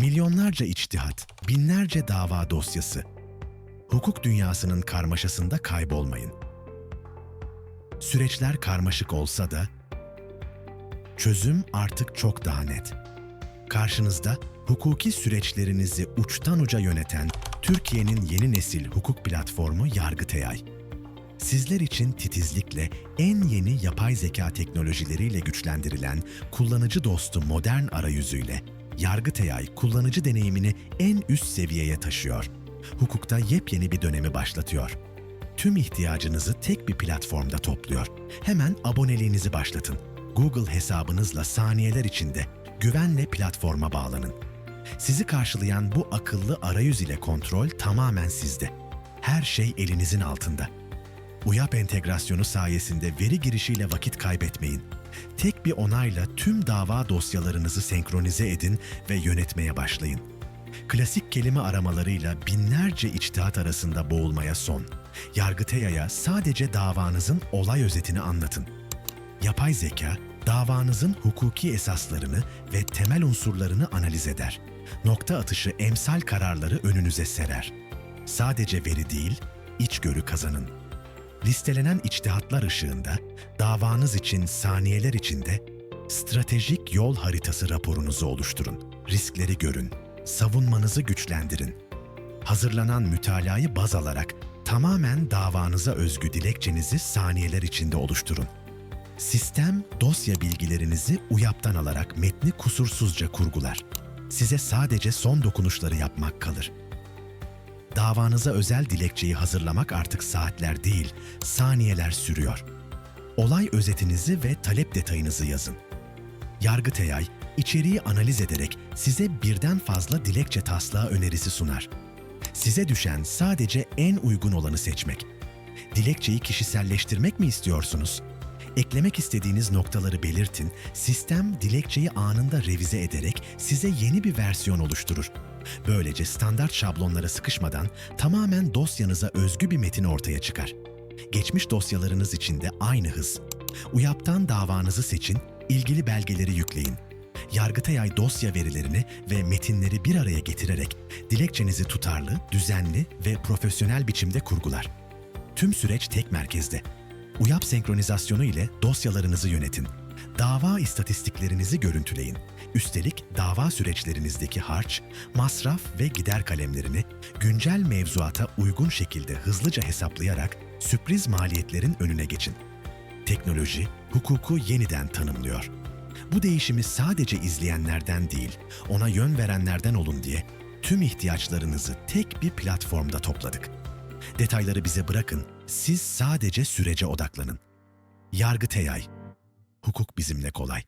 Milyonlarca içtihat, binlerce dava dosyası. Hukuk dünyasının karmaşasında kaybolmayın. Süreçler karmaşık olsa da çözüm artık çok daha net. Karşınızda hukuki süreçlerinizi uçtan uca yöneten Türkiye'nin yeni nesil hukuk platformu Yargıtay. Sizler için titizlikle en yeni yapay zeka teknolojileriyle güçlendirilen kullanıcı dostu modern arayüzüyle Yargıtay kullanıcı deneyimini en üst seviyeye taşıyor. Hukukta yepyeni bir dönemi başlatıyor. Tüm ihtiyacınızı tek bir platformda topluyor. Hemen aboneliğinizi başlatın. Google hesabınızla saniyeler içinde güvenle platforma bağlanın. Sizi karşılayan bu akıllı arayüz ile kontrol tamamen sizde. Her şey elinizin altında. UYAP entegrasyonu sayesinde veri girişiyle vakit kaybetmeyin. Tek bir onayla tüm dava dosyalarınızı senkronize edin ve yönetmeye başlayın. Klasik kelime aramalarıyla binlerce içtihat arasında boğulmaya son. Yargıtay'a sadece davanızın olay özetini anlatın. Yapay zeka, davanızın hukuki esaslarını ve temel unsurlarını analiz eder. Nokta atışı emsal kararları önünüze serer. Sadece veri değil, içgörü kazanın. Listelenen içtihatlar ışığında davanız için saniyeler içinde stratejik yol haritası raporunuzu oluşturun. Riskleri görün, savunmanızı güçlendirin. Hazırlanan mütalayı baz alarak tamamen davanıza özgü dilekçenizi saniyeler içinde oluşturun. Sistem dosya bilgilerinizi UYAP'tan alarak metni kusursuzca kurgular. Size sadece son dokunuşları yapmak kalır. Davanıza özel dilekçeyi hazırlamak artık saatler değil, saniyeler sürüyor. Olay özetinizi ve talep detayınızı yazın. Yargıtay, içeriği analiz ederek size birden fazla dilekçe taslağı önerisi sunar. Size düşen sadece en uygun olanı seçmek. Dilekçeyi kişiselleştirmek mi istiyorsunuz? Eklemek istediğiniz noktaları belirtin, sistem dilekçeyi anında revize ederek size yeni bir versiyon oluşturur. Böylece standart şablonlara sıkışmadan tamamen dosyanıza özgü bir metin ortaya çıkar. Geçmiş dosyalarınız için de aynı hız. UYAP'tan davanızı seçin, ilgili belgeleri yükleyin. Yargıtay dosya verilerini ve metinleri bir araya getirerek dilekçenizi tutarlı, düzenli ve profesyonel biçimde kurgular. Tüm süreç tek merkezde. UYAP senkronizasyonu ile dosyalarınızı yönetin. Dava istatistiklerinizi görüntüleyin. Üstelik dava süreçlerinizdeki harç, masraf ve gider kalemlerini güncel mevzuata uygun şekilde hızlıca hesaplayarak sürpriz maliyetlerin önüne geçin. Teknoloji, hukuku yeniden tanımlıyor. Bu değişimi sadece izleyenlerden değil, ona yön verenlerden olun diye tüm ihtiyaçlarınızı tek bir platformda topladık. Detayları bize bırakın, siz sadece sürece odaklanın. Yargıtay, hukuk bizimle kolay.